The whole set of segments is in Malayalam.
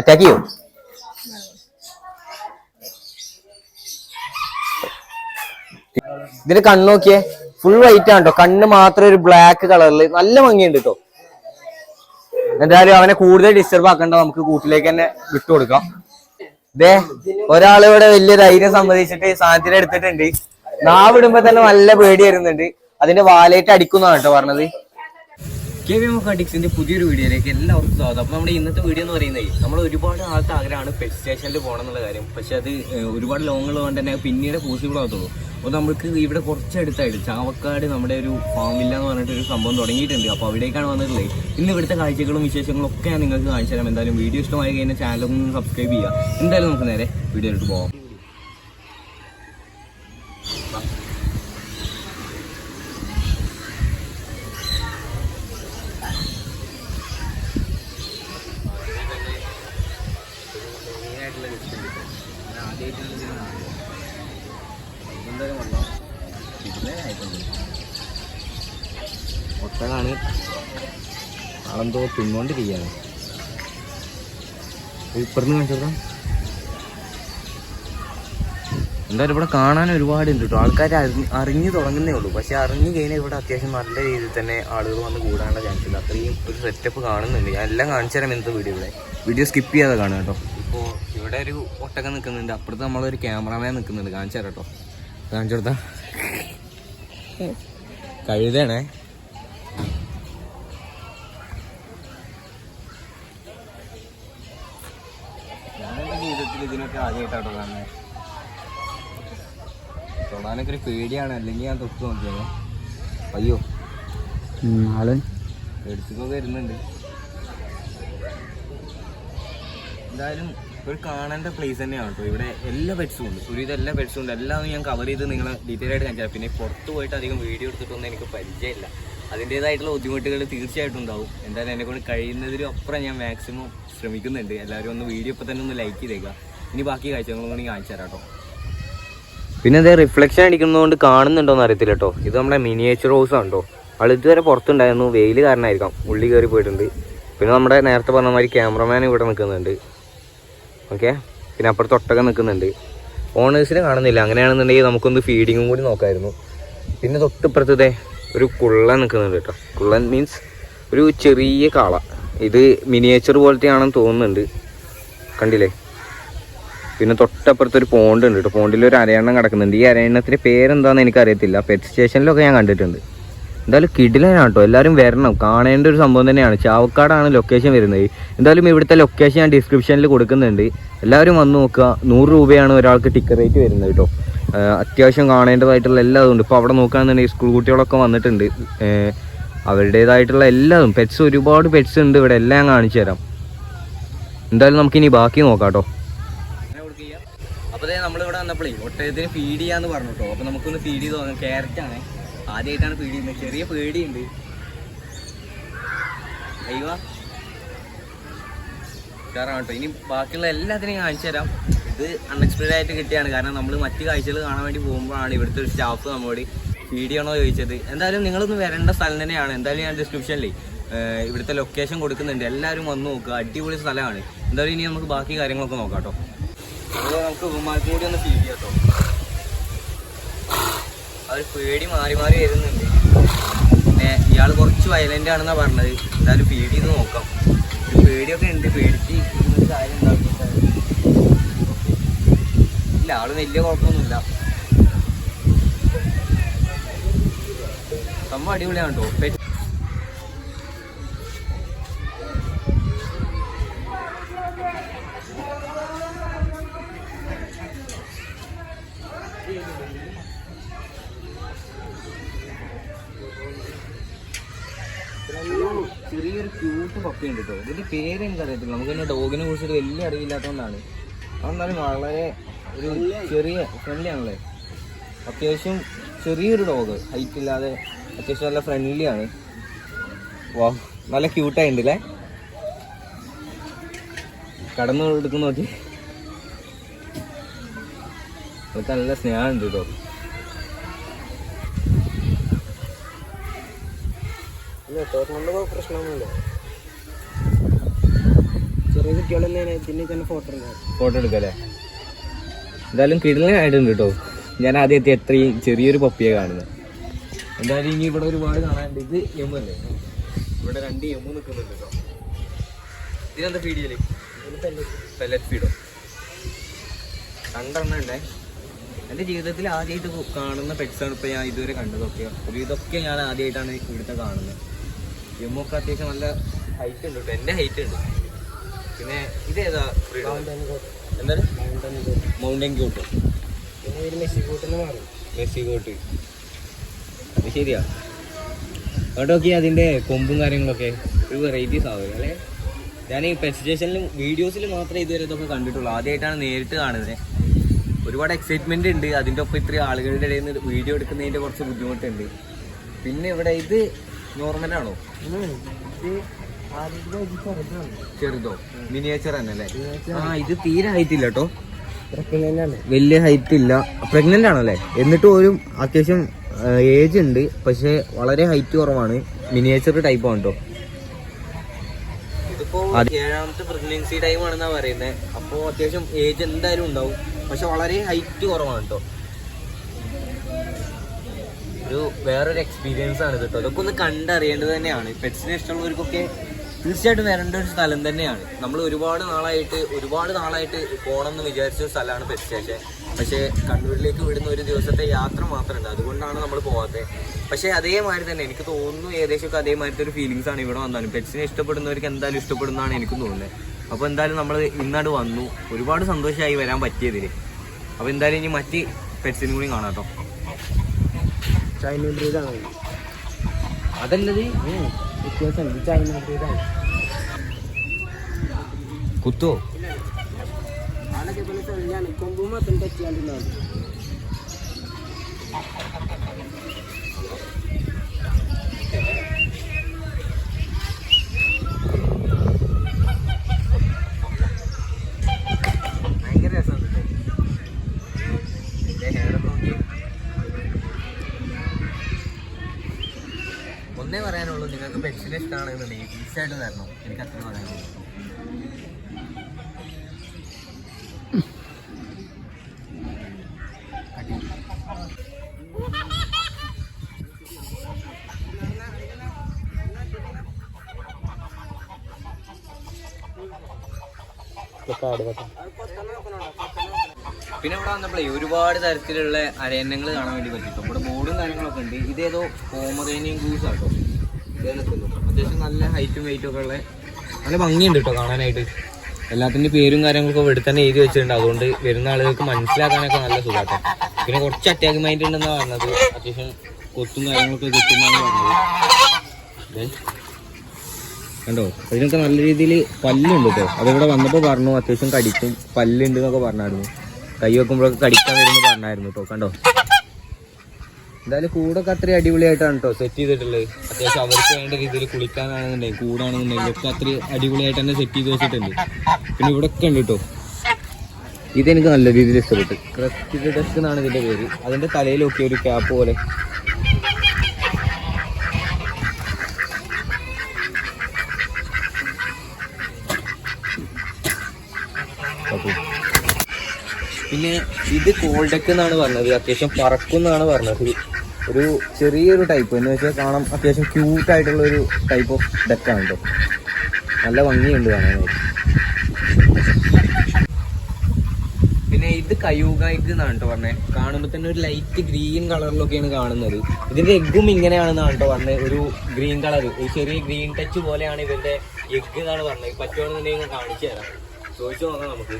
അറ്റാക്ക് ചെയ്യോ ഇതിന് കണ്ണ് നോക്കിയേ. ഫുൾ വൈറ്റ് ആണ് കേട്ടോ കണ്ണ് മാത്രം ഒരു ബ്ലാക്ക് കളറിൽ നല്ല ഭംഗിയുണ്ട് കേട്ടോ എന്തായാലും അവനെ കൂടുതൽ ഡിസ്റ്റർബ് ആക്കണ്ട. നമുക്ക് കൂട്ടിലേക്ക് തന്നെ വിട്ടുകൊടുക്കാം ദേ ഒരാളിവിടെ ഇവിടെ വലിയ ധൈര്യം സംബന്ധിച്ചിട്ട് സാധനത്തിന് എടുത്തിട്ടുണ്ട്. നാവിടുമ്പോ തന്നെ നല്ല പേടി വരുന്നുണ്ട്. അതിന്റെ വാലേറ്റ് അടിക്കുന്നതാണ് കേട്ടോ പറഞ്ഞത്. കെ വി എം പുതിയൊരു വീഡിയോയിലേക്ക് എല്ലാവർക്കും സ്വാഗതം. അപ്പൊ നമ്മുടെ ഇന്നത്തെ വീഡിയോ എന്ന് പറയുന്നത് നമ്മൾ ഒരുപാട് ആൾക്ക് ആഗ്രഹമാണ് പെറ്റ് സ്റ്റേഷനിൽ പോകണം എന്നുള്ള കാര്യം. പക്ഷെ അത് ഒരുപാട് ലോങ് ഉള്ളതുകൊണ്ട് തന്നെ പിന്നീട് പോസിബിൾ ആകത്തുള്ളൂ. അപ്പോൾ നമുക്ക് ഇവിടെ കുറച്ചടുത്തായിട്ട് ചാവക്കാട് നമ്മുടെ ഒരു ഫാമില്ല എന്ന് പറഞ്ഞിട്ട് ഒരു സംഭവം തുടങ്ങിയിട്ടുണ്ട്. അപ്പോൾ അവിടേക്കാണ് വന്നിട്ടുള്ളത്. ഇന്ന് ഇവിടുത്തെ കാഴ്ചകളും വിശേഷങ്ങളും ഒക്കെ ഞാൻ നിങ്ങൾക്ക് കാണിച്ചു തരാം എന്തായാലും വീഡിയോ ഇഷ്ടമായി കഴിഞ്ഞാൽ ചാനലൊന്ന് സബ്സ്ക്രൈബ് ചെയ്യുക. എന്തായാലും നമുക്ക് നേരെ വീഡിയോയിലോട്ട് പോകാം ആളെന്തോ തിന്നോണ്ടിരിക്കുകയാണ് ഇപ്പുറന്ന് കാണിച്ചോക്കാം എന്തായാലും ഇവിടെ കാണാൻ ഒരുപാടുണ്ട് കേട്ടോ. ആൾക്കാർ അറിഞ്ഞ് അറിഞ്ഞു തുടങ്ങുന്നേ ഉള്ളൂ. പക്ഷെ അറിഞ്ഞു കഴിഞ്ഞാൽ ഇവിടെ അത്യാവശ്യം നല്ല രീതിയിൽ തന്നെ ആളുകൾ വന്ന് കൂടാനുള്ള ചാൻസ് ഉണ്ട് അത്രയും ഒരു സെറ്റപ്പ് കാണുന്നുണ്ട്. ഞാൻ എല്ലാം കാണിച്ചു തരാം ഇന്നത്തെ വീഡിയോ ഇവിടെ. വീഡിയോ സ്കിപ്പ് ചെയ്യാതെ കാണാം കേട്ടോ. ഇപ്പോൾ ഇവിടെ ഒരു ഒട്ടൊക്കെ നിൽക്കുന്നുണ്ട്. അപ്പുറത്ത് നമ്മളൊരു ക്യാമറമാൻ നിൽക്കുന്നുണ്ട്. കാണിച്ചു തരാം കേട്ടോ. കാണിച്ചു കൊടുത്താ കഴുതണേ ഞാൻ ഇതിനൊക്കെ ആദ്യമായിട്ടാട്ടോ കാണുന്നത് തൊടാനൊക്കെ ഒരു പേടിയാണ്. അല്ലെങ്കിൽ ഞാൻ തൊട്ട് നോക്കിയത് അയ്യോ. ആൾ എടുത്തൊക്കെ വരുന്നുണ്ട്. എന്തായാലും ഒരു കാണേണ്ട പ്ലേസ് തന്നെയാണ് കേട്ടോ. ഇവിടെ എല്ലാ പെറ്റ്സും ഉണ്ട്. ഒരുവിധം എല്ലാ പെറ്റ്സും ഉണ്ട്. എല്ലാം ഞാൻ കവർ ചെയ്ത് നിങ്ങൾ ഡീറ്റെയിൽ ആയിട്ട് കാണിച്ചാൽ പിന്നെ പുറത്ത് പോയിട്ട് അധികം വീഡിയോ എടുത്തിട്ടൊന്നും എനിക്ക് പരിചയമില്ല. അതിന്റേതായിട്ടുള്ള ബുദ്ധിമുട്ടുകൾ തീർച്ചയായിട്ടും ഉണ്ടാവും. എന്തായാലും എന്നെ കൊണ്ട് കഴിയുന്നതിലും അപ്പുറം ഞാൻ മാക്സിമം ശ്രമിക്കുന്നുണ്ട്. എല്ലാവരും ഒന്ന് വീഡിയോ ഇപ്പം തന്നെ ഒന്ന് ലൈക്ക് ചെയ്തേക്കുക. ഇനി ബാക്കി കാഴ്ചകളും കൂടി കാണിച്ചു തരാം കേട്ടോ പിന്നെ അതേ റിഫ്ലക്ഷൻ അടിക്കുന്നതുകൊണ്ട് കാണുന്നുണ്ടോയെന്ന് അറിയത്തില്ല കേട്ടോ ഇത് നമ്മുടെ മിനിയേച്ചർ ഹൗസ് ആണ് ആൾ ഇതുവരെ പുറത്തുണ്ടായിരുന്നു. വെയിൽ കാരണമായിരിക്കാം. ഉള്ളി കയറി പോയിട്ടുണ്ട്. പിന്നെ നമ്മുടെ നേരത്തെ പറഞ്ഞ മാതിരി ക്യാമറമാൻ ഇവിടെ നിൽക്കുന്നുണ്ട്. ഓക്കെ പിന്നെ അപ്പുറത്ത് ഒട്ടകം നിൽക്കുന്നുണ്ട്. ഓണേഴ്സിനെ കാണുന്നില്ല. അങ്ങനെയാണെന്നുണ്ടെങ്കിൽ നമുക്കൊന്ന് ഫീഡിങ്ങും കൂടി നോക്കായിരുന്നു. പിന്നെ തൊട്ടിപ്പുറത്തതേ ഒരു കുള്ളൻ നിൽക്കുന്നുണ്ട് കേട്ടോ. കുള്ളൻ മീൻസ് ഒരു ചെറിയ കാള. ഇത് മിനിയേച്ചർ പോലത്തെ ആണെന്ന് തോന്നുന്നുണ്ട്. കണ്ടില്ലേ? പിന്നെ തൊട്ടപ്പുറത്ത് ഒരു പോണ്ട് ഉണ്ട് കേട്ടോ പോണ്ടിൽ ഒരു അരയണ്ണം കിടക്കുന്നുണ്ട്. ഈ അരയണ്ണത്തിന് പേരെന്താന്ന് എനിക്കറിയത്തില്ല. പെറ്റ് സ്റ്റേഷനിലൊക്കെ ഞാൻ കണ്ടിട്ടുണ്ട്. എന്തായാലും കിടിലാണ് കേട്ടോ എല്ലാവരും വരണം. കാണേണ്ട ഒരു സംഭവം തന്നെയാണ്. ചാവക്കാടാണ് ലൊക്കേഷൻ വരുന്നത്. എന്തായാലും ഇവിടുത്തെ ലൊക്കേഷൻ ഞാൻ ഡിസ്ക്രിപ്ഷനിൽ കൊടുക്കുന്നുണ്ട്. എല്ലാവരും വന്ന് നോക്കുക. നൂറ് രൂപയാണ് ഒരാൾക്ക് ടിക്കറ്റ് റേറ്റ് വരുന്നത് കേട്ടോ അത്യാവശ്യം കാണേണ്ടതായിട്ടുള്ള എല്ലാതും ഉണ്ട്. ഇപ്പോൾ അവിടെ നോക്കുകയാണെന്നുണ്ടെങ്കിൽ സ്കൂൾ കുട്ടികളൊക്കെ വന്നിട്ടുണ്ട്. അവരുടേതായിട്ടുള്ള എല്ലാതും. പെറ്റ്സ് ഒരുപാട് പെറ്റ്സ് ഉണ്ട് ഇവിടെ. എല്ലാം കാണിച്ചു തരാം എന്തായാലും നമുക്കിനി ബാക്കി നോക്കാം കേട്ടോ അപ്പൊ നമ്മളിവിടെ വന്നപ്പോഴേ ഒട്ടകത്തിന് ഫീഡ് ചെയ്യാന്ന് പറഞ്ഞു കേട്ടോ അപ്പൊ നമുക്കൊന്ന് ഫീഡ് ചെയ്ത് തോന്നുന്നു ക്യാരറ്റാണ് ആദ്യമായിട്ടാണ് ഫീഡ് ചെയ്യുന്നത്. ചെറിയ പേടിയുണ്ട്. അയ്യോ. കാരണം കേട്ടോ ഇനി ബാക്കിയുള്ള എല്ലാത്തിനും കാണിച്ചു തരാം. ഇത് അൺഎക്സ്പെക്റ്റഡ് ആയിട്ട് കിട്ടിയാണ്. കാരണം നമ്മൾ മറ്റു കാഴ്ചകൾ കാണാൻ വേണ്ടി പോകുമ്പോഴാണ് ഇവിടുത്തെ ഒരു സ്റ്റാഫ് നമ്മോട് ഫീഡ് ചെയ്യണോ ചോദിച്ചത്. എന്തായാലും നിങ്ങളൊന്ന് വരേണ്ട സ്ഥലം തന്നെയാണ്. എന്തായാലും ഞാൻ ഡിസ്ക്രിപ്ഷനിൽ ഇവിടുത്തെ ലൊക്കേഷൻ കൊടുക്കുന്നുണ്ട്. എല്ലാവരും വന്ന് നോക്കുക അടിപൊളി സ്ഥലമാണ്. എന്തായാലും ഇനി നമുക്ക് ബാക്കി കാര്യങ്ങളൊക്കെ നോക്കാം കേട്ടോ. അത് നമുക്ക് ഉമ്മാർക്കും കൂടി ഒന്ന് ഫീൽ ചെയ്യാം അവർ പേടി മാറി മാറി വരുന്നുണ്ട്. പിന്നെ ഇയാൾ കുറച്ച് വയലന്റ് ആണെന്നാ പറഞ്ഞത്. എന്തായാലും ഫീഡ് ചെയ്ത് നോക്കാം. പേടിയൊക്കെ ഉണ്ട്. പേടിച്ച് കാര്യം ഉണ്ടാവില്ല ഇല്ല ആൾ വലിയ കുഴപ്പമൊന്നുമില്ല. സംഭവം അടിപൊളിയാണ് കേട്ടോ പപ്പി ഉണ്ട് കേട്ടോ ഇതിന്റെ പേര് എനിക്കറിയത്തില്ല. നമുക്ക് തന്നെ ഡോഗിനെ കുറിച്ചിട്ട് വലിയ അറിവില്ലാത്തതുകൊണ്ടാണ്. അതെന്നാലും വളരെ ഒരു ചെറിയ ഫ്രണ്ട്ലി ആണല്ലേ? അത്യാവശ്യം ചെറിയൊരു ഡോഗ്. ഹൈറ്റ് ഇല്ലാതെ അത്യാവശ്യം നല്ല ഫ്രണ്ട്ലി ആണ്. വാ നല്ല ക്യൂട്ടായിട്ടുണ്ട് അല്ലേ കടന്നു എടുക്കുന്ന നോക്കി. അവിടുത്തെ നല്ല സ്നേഹമുണ്ട് കേട്ടോ. പ്രശ്നമൊന്നുമില്ല. ഫോട്ടോ എടുക്കാം. ഫോട്ടോ എടുക്കല്ലേ? എന്തായാലും കിടലായിട്ടുണ്ട് കേട്ടോ ഞാൻ ആദ്യം എത്തി എത്രയും ചെറിയൊരു പപ്പിയെ കാണുന്നത്. എന്തായാലും ഇനി ഇവിടെ ഒരുപാട് കാണാനുണ്ട്. ഇത് എമ്മു അല്ലേ? ഇവിടെ രണ്ട് എമ്മു നിൽക്കുന്നുണ്ട് കേട്ടോ ഇതിനെന്താ ഫീഡ് ചെയ്യൽ പെല്ലറ്റ് ഫീഡോ രണ്ടെണ്ണം ഉണ്ടേ. എന്റെ ജീവിതത്തിൽ ആദ്യമായിട്ട് കാണുന്ന പെറ്റ്സാണ് ഇപ്പോൾ ഞാൻ ഇതുവരെ കണ്ടതൊക്കെ ഒരു ഇതൊക്കെ ഞാൻ ആദ്യമായിട്ടാണ് ഇവിടുത്തെ കാണുന്നത്. എമ്മൊക്കെ അത്യാവശ്യം നല്ല ഹൈറ്റ് ഉണ്ട് കേട്ടോ എന്റെ ഹൈറ്റ് ഉണ്ട്. പിന്നെ ഇതേതാ ഏതാ എന്താണ്? മൗണ്ടൻ ക്യൂട്ട് പിന്നെ ഒരു മെസ്സി കൂട്ടുന്ന മാറും. മെസ്സി കോട്ട് അത് ശരിയാ. അവിടെയൊക്കെ അതിന്റെ കൊമ്പും കാര്യങ്ങളൊക്കെ. ഒരു വെറൈറ്റി സാധനം അല്ലേ? ഞാൻ ഈ പെറ്റ് സ്റ്റേഷനിലും വീഡിയോസിൽ മാത്രമേ ഇതുവരെ ഇതൊക്കെ കണ്ടിട്ടുള്ളൂ. ആദ്യമായിട്ടാണ് നേരിട്ട് കാണുന്നത് ഒരുപാട് എക്സൈറ്റ്മെന്റ് ഉണ്ട്. അതിന്റെ ഒപ്പം ഇത്രയും ആളുകളുടെ ഇടയിൽ നിന്ന് വീഡിയോ എടുക്കുന്നതിന്റെ കുറച്ച് ബുദ്ധിമുട്ടുണ്ട്. പിന്നെ ഇവിടെ ഇത് നോർമലാണോ ഇത് ചെറുതോ? മിനിയേച്ചർ തന്നെയല്ലേ ആ ഇത് തീരെ ഹൈറ്റ് ഇല്ല കേട്ടോ വലിയ ഹൈറ്റ് ഇല്ല. പ്രഗ്നന്റ് ആണല്ലേ? എന്നിട്ട് എന്നിട്ടും ഒരു അത്യാവശ്യം ഏജ് ഉണ്ട്. പക്ഷെ വളരെ ഹൈറ്റ് കുറവാണ്. മിനിയേച്ചർ ടൈപ്പ് ആണ് കേട്ടോ ഇതിപ്പോ ഏഴാമത്തെ പ്രഗ്നൻസി ടൈം ആണെന്നാ പറയുന്നത് അപ്പോ അത്യാവശ്യം ഏജ് എന്തായാലും ഉണ്ടാവും. പക്ഷെ വളരെ ഹൈറ്റ് കുറവാണ് കേട്ടോ ഒരു വേറൊരു എക്സ്പീരിയൻസ് ആണ് ഇത് കേട്ടോ അതൊക്കെ ഒന്ന് കണ്ടറിയേണ്ടത് തന്നെയാണ്. പെറ്റ്സിനെ ഇഷ്ടമുള്ളവർക്കൊക്കെ തീർച്ചയായിട്ടും വരേണ്ട ഒരു സ്ഥലം തന്നെയാണ്. നമ്മൾ ഒരുപാട് നാളായിട്ട് ഒരുപാട് നാളായിട്ട് പോകണം എന്ന് വിചാരിച്ച ഒരു സ്ഥലമാണ് സ്റ്റേഷൻ പക്ഷേ കണ്ണൂരിലേക്ക് വിടുന്ന ഒരു ദിവസത്തെ യാത്ര മാത്രമുണ്ട് അതുകൊണ്ടാണ് നമ്മൾ പോകാത്തത് പക്ഷേ അതേമാതിരി തന്നെ എനിക്ക് തോന്നുന്നു ഏകദേശമൊക്കെ അതേമാതിരത്തെ ഒരു ഫീലിങ്സ് ആണ് ഇവിടെ വന്നാലും പെറ്റ്സിനെ ഇഷ്ടപ്പെടുന്നവർക്ക് എന്തായാലും ഇഷ്ടപ്പെടുന്നതാണ് എനിക്ക് തോന്നുന്നത്. അപ്പോൾ എന്തായാലും നമ്മൾ ഇന്നാട് വന്നു. ഒരുപാട് സന്തോഷമായി വരാൻ പറ്റിയതിൽ അപ്പോൾ എന്തായാലും ഇനി മറ്റ് പെറ്റ്സിനും കൂടി കാണാം കേട്ടോ. ചൈന ബ്രീഡാണ് അതല്ലത്? വ്യത്യാസം കുത്തോ ആളൊക്കെ പോലെ ഇഷ്ടമാണ് ഇഷ്ടമാണെന്നുണ്ടെങ്കിൽ തീർച്ചയായിട്ടും തരണം. എനിക്ക് അത്ര പറയാനുള്ളൂ. പിന്നെ ഇവിടെ വന്നപ്പോഴേ ഒരുപാട് തരത്തിലുള്ള അരയന്നങ്ങൾ കാണാൻ വേണ്ടി പറ്റും. ഇവിടെ ബോർഡും കാര്യങ്ങളൊക്കെ ഉണ്ട്. ഇതേതോ കോമറേനിയം ഗൂസ് ആട്ടോ കേരളത്തിൽ അത്യാവശ്യം നല്ല ഹൈറ്റും വെയിറ്റും ഒക്കെ ഉള്ള നല്ല ഭംഗിയുണ്ട് കേട്ടോ കാണാനായിട്ട്. എല്ലാത്തിന്റെ പേരും കാര്യങ്ങളൊക്കെ ഇവിടെ തന്നെ എഴുതി വെച്ചിട്ടുണ്ട്. അതുകൊണ്ട് വരുന്ന ആളുകൾക്ക് മനസ്സിലാക്കാനൊക്കെ നല്ല സുഖമാണ് പിന്നെ കുറച്ച് അറ്റാക്ക് മൈൻഡ് ഉണ്ടെന്നാണ് പറഞ്ഞത്. അത്യാവശ്യം കൊത്തും കാര്യങ്ങളൊക്കെ കിട്ടുന്നതാണ്. കണ്ടോ? അതിനൊക്കെ നല്ല രീതിയിൽ പല്ലുണ്ട് കേട്ടോ അതിവിടെ വന്നപ്പോൾ പറഞ്ഞു അത്യാവശ്യം കടിക്കും. പല്ലുണ്ട് എന്നൊക്കെ പറഞ്ഞായിരുന്നു. കൈ വെക്കുമ്പോഴൊക്കെ കടിക്കാൻ വരുമെന്ന് പറഞ്ഞായിരുന്നു കേട്ടോ കണ്ടോ? എന്തായാലും കൂടൊക്കെ അത്രയും അടിപൊളിയായിട്ടാണ് കേട്ടോ സെറ്റ് ചെയ്തിട്ടുള്ളത്. അത്യാവശ്യം അവർക്ക് വേണ്ട രീതിയിൽ കുളിക്കാനാണെന്നുണ്ടെങ്കിൽ കൂടാണെന്നുണ്ടെങ്കിൽ ഒക്കെ അത്രയും അടിപൊളിയായിട്ട് തന്നെ സെറ്റ് ചെയ്ത് വെച്ചിട്ടുണ്ട്. പിന്നെ ഇവിടെ ഒക്കെ ഉണ്ട് കേട്ടോ ഇതെനിക്ക് നല്ല രീതിയിൽ ഇഷ്ടപ്പെട്ടു. ക്രസ്റ്റ് ഡെസ്ക് എന്നാണ് ഇതിന്റെ പേര്. അതിന്റെ തലയിലൊക്കെ ഒരു ക്യാപ്പ് പോലെ. പിന്നെ ഇത് കോൾഡക്ക് എന്നാണ് പറഞ്ഞത്. അത്യാവശ്യം പറക്കും എന്നാണ് പറഞ്ഞത്. ഒരു ചെറിയൊരു ടൈപ്പ് എന്ന് വെച്ചാൽ കാണാൻ അത്യാവശ്യം ക്യൂട്ട് ആയിട്ടുള്ള ഒരു ടൈപ്പ് ഓഫ് ഡെക്കാണ് കേട്ടോ നല്ല ഭംഗിയുണ്ട് കാണാനായിട്ട്. പിന്നെ ഇത് കയൂഗായിക്ക് എന്നാണ് കേട്ടോ പറഞ്ഞത് കാണുമ്പോൾ തന്നെ ഒരു ലൈറ്റ് ഗ്രീൻ കളറിലൊക്കെയാണ് കാണുന്നത്. ഇതിന്റെ എഗ്ഗും ഇങ്ങനെയാണെന്നാണ് കേട്ടോ പറഞ്ഞത് ഒരു ഗ്രീൻ കളർ ഒരു ചെറിയ ഗ്രീൻ ടച്ച് പോലെയാണ് ഇവരുടെ എഗ്ഗ് എന്നാണ് പറഞ്ഞത് പറ്റുവാണെന്നുണ്ടെങ്കിൽ കാണിച്ചു തരാം. ചോദിച്ചു നോക്കാം നമുക്ക്.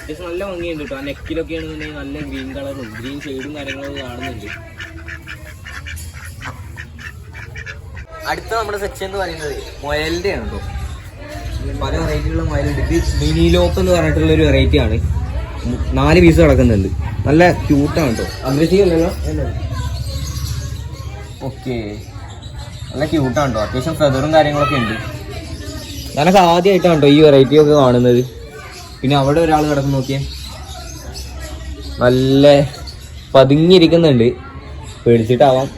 അത്യാവശ്യം നല്ല ഭംഗിയുണ്ട് കേട്ടോ ആ നെക്കിലൊക്കെ ആണെന്നുണ്ടെങ്കിൽ നല്ല ഗ്രീൻ കളറും ഗ്രീൻ ഷെയ്ഡും കാര്യങ്ങളൊക്കെ കാണുന്നുണ്ട്. അടുത്ത നമ്മുടെ സെക്ഷൻ എന്ന് പറയുന്നത് മൊയലിന്റെ ആണ് കേട്ടോ പല വെറൈറ്റിയുള്ള മൊയലുണ്ട് ഇത് മിനിലോപ്പ് എന്ന് പറഞ്ഞിട്ടുള്ള ഒരു വെറൈറ്റി ആണ്. നാല് പീസ് കിടക്കുന്നുണ്ട് നല്ല ക്യൂട്ടാണ് കേട്ടോ അന്തരീക്ഷമല്ലല്ലോ? ഓക്കെ നല്ല ക്യൂട്ടാണ് കേട്ടോ അത്യാവശ്യം ഫെദറും കാര്യങ്ങളൊക്കെ ഉണ്ട്. ഞാനൊക്കെ ആദ്യമായിട്ടാണ് കേട്ടോ ഈ വെറൈറ്റി ഒക്കെ കാണുന്നത്. പിന്നെ അവിടെ ഒരാൾ കിടന്ന് നോക്കിയേ. നല്ല പതുങ്ങിയിരിക്കുന്നുണ്ട്. പേടിച്ചിട്ടാവാം.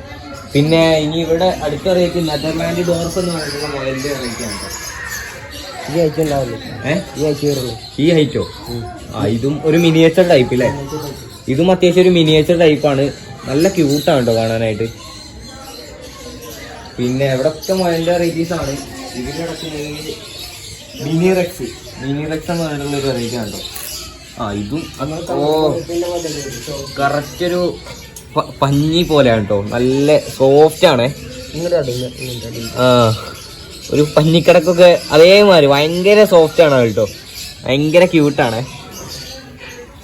പിന്നെ ഇനി ഇവിടെ അടുത്ത റേറ്റ് നെതർലാൻഡ് ഡോർഫ് എന്ന് പറഞ്ഞിട്ടുള്ള ആണ് കേട്ടോ ഈ ഉണ്ടാവില്ലേ ഏ? ഈ ആഴ്ച വരുള്ളൂ ഈ ഹൈറ്റോ ആ ഇതും ഒരു മിനിയേച്ചർ ടൈപ്പ് അല്ലേ ഇതും അത്യാവശ്യം ഒരു മിനിയേച്ചർ ടൈപ്പാണ് നല്ല ക്യൂട്ടാണ് കേട്ടോ കാണാനായിട്ട്. പിന്നെ എവിടൊക്കെ മൊയന്റെ വെറൈറ്റീസ് ആണ്? ഇതിൽ കിടക്കുന്നത് മിനി റെക്സ് മിനി റെക്സ് എന്ന് പറഞ്ഞിട്ടുള്ള ഒരു വെറൈറ്റി ആണ് കേട്ടോ ആ ഇതും ഓ കറക്റ്റ് ഒരു പഞ്ഞി പോലെയാണ് കേട്ടോ നല്ല സോഫ്റ്റ് ആണേ. ആ. ഒരു പഞ്ഞിക്കിടക്കൊക്കെ അതേമാതിരി ഭയങ്കര സോഫ്റ്റ് ആണ് കേട്ടോ ഭയങ്കര ക്യൂട്ടാണ്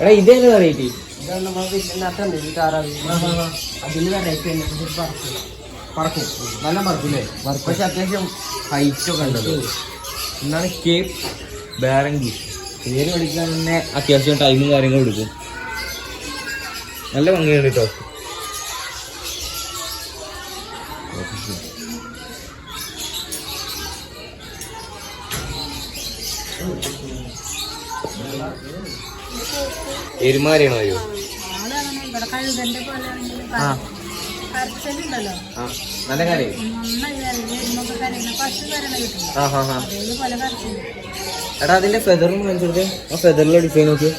എടാ ഇതേ വെറൈറ്റി പറക്കും. നല്ല പറക്കൂലേ? പക്ഷെ അത്യാവശ്യം ഹൈറ്റ് ഒക്കെ ഉണ്ടല്ലോ. എന്നാണ് കേപ്പ് ബാരങ്കി പേര് പഠിക്കാൻ തന്നെ അത്യാവശ്യം ടൈമും കാര്യങ്ങളും എടുക്കും. നല്ല ഭംഗിയാണ് കേട്ടോ ഹാ ഹാ അതേപോലെ കരച്ചില്ല എടാ അതിന്റെ ഫെദറും കാണിച്ചെടുത്തേ ആ ഫെദറിലെ ഡിസൈൻ നോക്കി.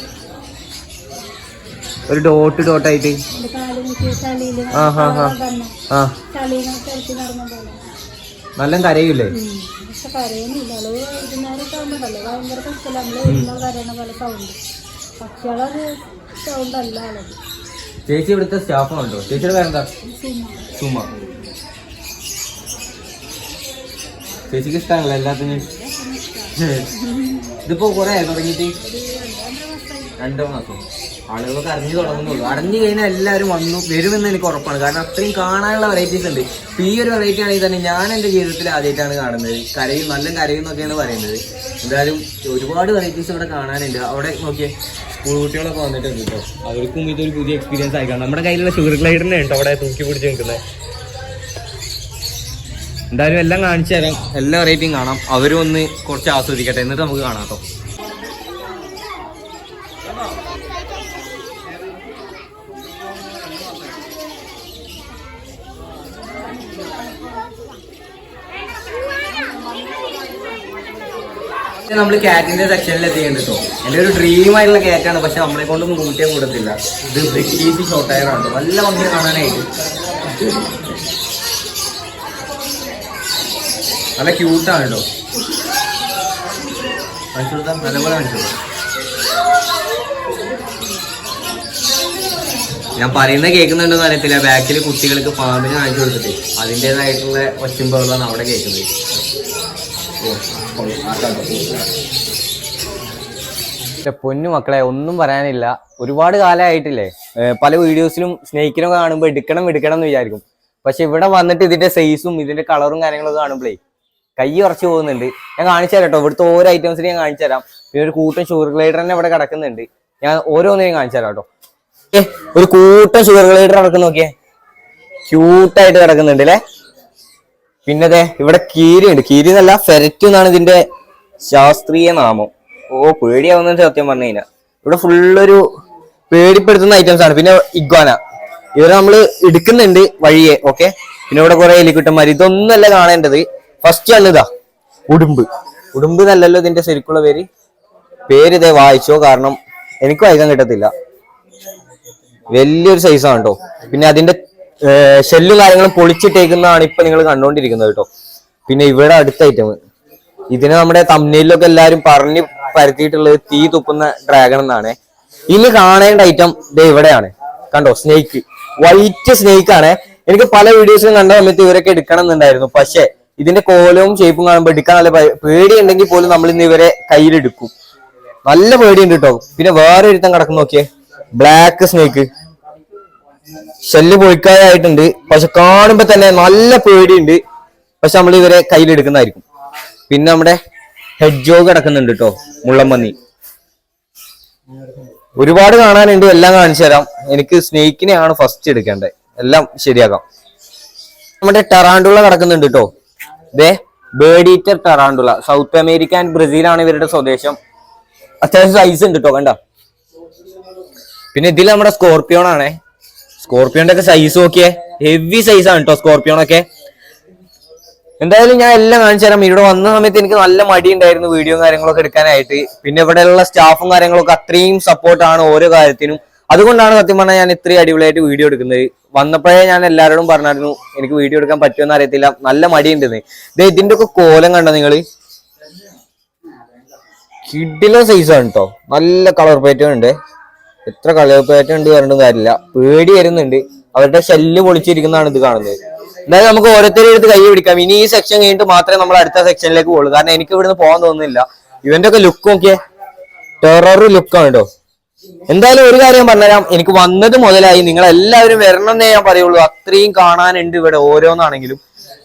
ഒരു ഡോട്ട് ഡോട്ട് ആയിട്ട്. എന്റെ കാൽ നോക്കി ചളിയിൽ ആ ഹാ ഹാ ആ. നല്ല കരയൂലേ ഉം. പക്ഷെ കരയുന്നില്ല അത് വൈകുന്നേരം ആകുമ്പോഴല്ലോ ഭയങ്കര കഷ്ടല്ല? നമ്മൾ ഇരുന്ന കരയണ പോലെ സൗണ്ട് പക്ഷികളൊരു സൗണ്ട് അല്ല ആളത് ചേച്ചി ഇവിടുത്തെ സ്റ്റാഫാണ് കേട്ടോ ചേച്ചിയുടെ പേരെന്താ? സുമ. ചേച്ചിക്ക് ഇഷ്ടമാണല്ലോ എല്ലാത്തിനും. ഇതിപ്പോ കൊറേ തുടങ്ങിയിട്ട്? രണ്ടു മാസം. ആളുകളൊക്കെ അറിഞ്ഞു തുടങ്ങുന്നുള്ളൂ. അറിഞ്ഞു കഴിഞ്ഞാൽ എല്ലാവരും വന്നു വരുമെന്ന് എനിക്ക് ഉറപ്പാണ്. കാരണം അത്രയും കാണാനുള്ള വെറൈറ്റീസ് ഉണ്ട്. ഇപ്പം ഈ ഒരു വെറൈറ്റി ആണെങ്കിൽ തന്നെ ഞാൻ എന്റെ ജീവിതത്തിൽ ആദ്യമായിട്ടാണ് കാണുന്നത്. കരയും നല്ല കരയും എന്നൊക്കെയാണ് പറയുന്നത്. എന്തായാലും ഒരുപാട് വെറൈറ്റീസ് ഇവിടെ കാണാനുണ്ട്. അവിടെ നോക്കിയേ സ്കൂൾ കുട്ടികളൊക്കെ വന്നിട്ടുണ്ട് കേട്ടോ അവർക്കും ഇതൊരു പുതിയ എക്സ്പീരിയൻസ് ആയിക്കാണ് നമ്മുടെ കയ്യിലുള്ള ഷുഗർ ഗ്ലൈഡറിനെ ഉണ്ട് അവിടെ തൂക്കി പിടിച്ച് നിൽക്കുന്നത്. എന്തായാലും എല്ലാം കാണിച്ചു തരാം. എല്ലാ വെറൈറ്റിയും കാണാം. അവരും ഒന്ന് കുറച്ച് ആസ്വദിക്കട്ടെ. എന്നിട്ട് നമുക്ക് കാണാം കേട്ടോ നമ്മൾ കേക്കിന്റെ സെക്ഷനിൽ എത്തിയുണ്ട് കേട്ടോ എന്റെ ഒരു ഡ്രീം ആയിട്ടുള്ള കേക്കാണ് പക്ഷെ നമ്മളെ കൊണ്ട് മുൻകൂട്ടിയേ കൂടത്തില്ല. ഇത് ബ്രിട്ടീഷ് ഷോർട്ട് ആണ് നല്ല ഭംഗി കാണാനായിട്ട്. നല്ല ക്യൂട്ടാണ് കേട്ടോ ഞാൻ പറയുന്നത് കേൾക്കുന്നുണ്ടെന്ന് അറിയത്തില്ല. ബാക്കിൽ കുട്ടികൾക്ക് പാമ്പിനെ കാണിച്ചു കൊടുത്തിട്ട്. അതിന്റെതായിട്ടുള്ള ഒച്ചുമ്പോഴാണ് അവിടെ കേൾക്കുന്നത്. ഓ, പൊന്നു മക്കളെ ഒന്നും പറയാനില്ല. ഒരുപാട് കാലമായിട്ടില്ലേ പല വീഡിയോസിലും സ്നേഹിക്കണൊക്കെ കാണുമ്പോൾ എടുക്കണം എടുക്കണം എന്ന് വിചാരിക്കും. പക്ഷെ ഇവിടെ വന്നിട്ട് ഇതിന്റെ സൈസും ഇതിന്റെ കളറും കാര്യങ്ങളൊക്കെ കാണുമ്പോഴേ കൈ ഉറച്ചു പോകുന്നുണ്ട്. ഞാൻ കാണിച്ചു തരാം കേട്ടോ. ഇവിടുത്തെ ഓരോ ഐറ്റംസിനും ഞാൻ കാണിച്ചു തരാം. പിന്നെ ഒരു കൂട്ടം ഷുഗർ ഗ്ലൈഡർ തന്നെ ഇവിടെ കിടക്കുന്നുണ്ട്. ഞാൻ ഓരോന്നിനും കാണിച്ചു തരാം കേട്ടോ. ഒരു കൂട്ടം ഷുഗർ ഗ്ലൈഡർ കിടക്കുന്ന നോക്കിയേ. ക്യൂട്ടായിട്ട് കിടക്കുന്നുണ്ട് അല്ലേ? പിന്നെ ദേ ഇവിടെ കീരി ഉണ്ട് കീരി എന്നല്ല ഫെരറ്റ് എന്നാണ് ഇതിന്റെ ശാസ്ത്രീയ നാമം. ഓ പേടിയാവുന്ന സത്യം പറഞ്ഞു കഴിഞ്ഞാൽ ഇവിടെ ഫുള്ളൊരു പേടിപ്പെടുത്തുന്ന ഐറ്റംസ് ആണ്. പിന്നെ ഇഗ്വാന. ഇവരെ നമ്മൾ എടുക്കുന്നുണ്ട് വഴിയെ ഓക്കെ പിന്നെ ഇവിടെ കുറെ എലിക്കുട്ടന്മാർ ഇതൊന്നല്ല കാണേണ്ടത്. ഫസ്റ്റ് ഇതാ ഉടുമ്പ്. ഉടുമ്പ് എന്നല്ലല്ലോ ഇതിന്റെ ശരിക്കുള്ള പേര്. പേര് ഇതേ വായിച്ചോ കാരണം എനിക്ക് വായിക്കാൻ കിട്ടത്തില്ല. വലിയൊരു സൈസാണ് കേട്ടോ പിന്നെ അതിന്റെ ഷെല്ലും കാര്യങ്ങളും പൊളിച്ചിട്ടേക്കുന്നതാണ് ഇപ്പൊ നിങ്ങൾ കണ്ടുകൊണ്ടിരിക്കുന്നത് കേട്ടോ. പിന്നെ ഇവിടെ അടുത്ത ഐറ്റം ഇതിനെ നമ്മുടെ തമ്മിലൊക്കെ എല്ലാരും പറഞ്ഞു പരത്തിയിട്ടുള്ളത് തീ തുപ്പുന്ന ഡ്രാഗൺ എന്നാണ്. ഇനി കാണേണ്ട ഐറ്റം ഇത് ഇവിടെയാണ്. കണ്ടോ സ്നേക്ക് വൈറ്റ് സ്നേക്ക് ആണ്. എനിക്ക് പല വീഡിയോസിലും കണ്ട സമയത്ത് ഇവരൊക്കെ എടുക്കണം എന്നുണ്ടായിരുന്നു. പക്ഷെ ഇതിന്റെ കോലവും ഷേപ്പും കാണുമ്പോൾ എടുക്കാൻ നല്ല പേടി പേടിയുണ്ടെങ്കിൽ പോലും നമ്മൾ ഇന്ന് ഇവരെ കയ്യിലെടുക്കും. നല്ല പേടിയുണ്ട് കേട്ടോ. പിന്നെ വേറെ ഒരുത്തം കിടക്കുന്ന നോക്കിയേ. ബ്ലാക്ക് സ്നേക്ക് ഷെല്ല് പൊഴിക്കാതായിട്ടുണ്ട് പക്ഷെ കാണുമ്പോ തന്നെ നല്ല പേടിയുണ്ട്. പക്ഷെ നമ്മൾ ഇവരെ കയ്യിലെടുക്കുന്നതായിരിക്കും പിന്നെ നമ്മുടെ ഹെഡ് ജോഗ് കിടക്കുന്നുണ്ട് കേട്ടോ മുള്ളമ്പന്നി ഒരുപാട് കാണാനുണ്ട് എല്ലാം കാണിച്ചു തരാം. എനിക്ക് സ്നേക്കിനെയാണ് ഫസ്റ്റ് എടുക്കേണ്ടത്. എല്ലാം ശരിയാക്കാം. നമ്മുടെ ടെറാണ്ടുള്ള കിടക്കുന്നുണ്ട് കേട്ടോ ഇതേ bird eater South America and ആണ് ഇവരുടെ സ്വദേശം. അത്യാവശ്യം സൈസ് ഉണ്ട് കേട്ടോ കണ്ട? പിന്നെ ഇതിൽ നമ്മുടെ സ്കോർപ്പിയോൺ ആണേ സ്കോർപ്പിയോന്റെ ഒക്കെ സൈസ് നോക്കിയേ. ഹെവി സൈസ് ആണ് കേട്ടോ സ്കോർപ്പിയോണൊക്കെ എന്തായാലും ഞാൻ എല്ലാം കാണിച്ചു തരാം. ഇവിടെ വന്ന സമയത്ത് എനിക്ക് നല്ല മടി ഉണ്ടായിരുന്നു വീഡിയോ കാര്യങ്ങളൊക്കെ എടുക്കാനായിട്ട്. പിന്നെ ഇവിടെയുള്ള സ്റ്റാഫും കാര്യങ്ങളൊക്കെ അത്രയും സപ്പോർട്ടാണ് ഓരോ കാര്യത്തിനും. അതുകൊണ്ടാണ് സത്യം പറഞ്ഞാൽ ഞാൻ ഇത്രയും അടിപൊളിയായിട്ട് വീഡിയോ എടുക്കുന്നത്. വന്നപ്പോഴേ ഞാൻ എല്ലാവരോടും പറഞ്ഞായിരുന്നു എനിക്ക് വീഡിയോ എടുക്കാൻ പറ്റുമെന്ന് അറിയത്തില്ല. നല്ല മടിയുണ്ടെന്ന് ദേ ഇതിന്റെ ഒക്കെ കോലം കണ്ടോ നിങ്ങൾ? കിഡിലെ സൈസാണ് കേട്ടോ നല്ല കളർ പാറ്റേൺ ഉണ്ട്. എത്ര കളർ പാറ്റേൺ ഉണ്ട് പറഞ്ഞിട്ടും കാര്യമില്ല. പേടി വരുന്നുണ്ട്. അവരുടെ ശല്യം പൊളിച്ചിരിക്കുന്നതാണ് ഇത് കാണുന്നത്. എന്തായാലും നമുക്ക് ഓരോരുത്തരും എടുത്ത് കൈ പിടിക്കാം. ഇനി ഈ സെക്ഷൻ കഴിഞ്ഞിട്ട് മാത്രമേ നമ്മൾ അടുത്ത സെക്ഷനിലേക്ക് പോകുള്ളൂ കാരണം എനിക്ക് ഇവിടുന്ന് പോകാൻ തോന്നുന്നില്ല. ഇവന്റെ ഒക്കെ ലുക്ക് നോക്കിയേ. ടെറർ ലുക്കാണ് കേട്ടോ എന്തായാലും ഒരു കാര്യം പറഞ്ഞുതരാം. എനിക്ക് വന്നത് മുതലായി നിങ്ങൾ എല്ലാവരും വരണം എന്നേ ഞാൻ പറയുള്ളൂ. അത്രയും കാണാനുണ്ട് ഇവിടെ ഓരോന്നാണെങ്കിലും.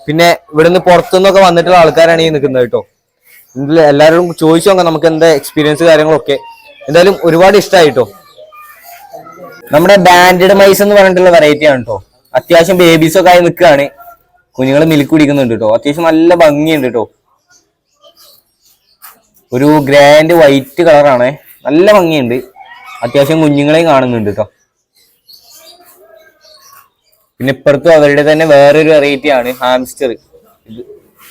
പിന്നെ ഇവിടുന്ന് പുറത്തുനിന്നൊക്കെ വന്നിട്ടുള്ള ആൾക്കാരാണ് ഈ നിൽക്കുന്നത് കേട്ടോ. ഇതിൽ എല്ലാവരും ചോദിച്ചു നോക്കാം നമുക്ക് എന്താ എക്സ്പീരിയൻസ് കാര്യങ്ങളൊക്കെ. എന്തായാലും ഒരുപാട് ഇഷ്ടമായിട്ടോ നമ്മുടെ ബാൻഡഡ് മൈസ് എന്ന് പറഞ്ഞിട്ടുള്ള വെറൈറ്റി ആണ് കേട്ടോ അത്യാവശ്യം ബേബീസ് ഒക്കെ ആയി നിൽക്കുകയാണ്. കുഞ്ഞുങ്ങൾ മിൽക്ക് കുടിക്കുന്നുണ്ട് കേട്ടോ അത്യാവശ്യം നല്ല ഭംഗിയുണ്ട് കേട്ടോ ഒരു ഗ്രാൻഡ് വൈറ്റ് കളറാണ് നല്ല ഭംഗിയുണ്ട്. അത്യാവശ്യം കുഞ്ഞുങ്ങളെയും കാണുന്നുണ്ട് കേട്ടോ പിന്നെ ഇപ്പുറത്തും അവരുടെ തന്നെ വേറൊരു വെറൈറ്റി ആണ് ഹാംസ്റ്റർ ഇത്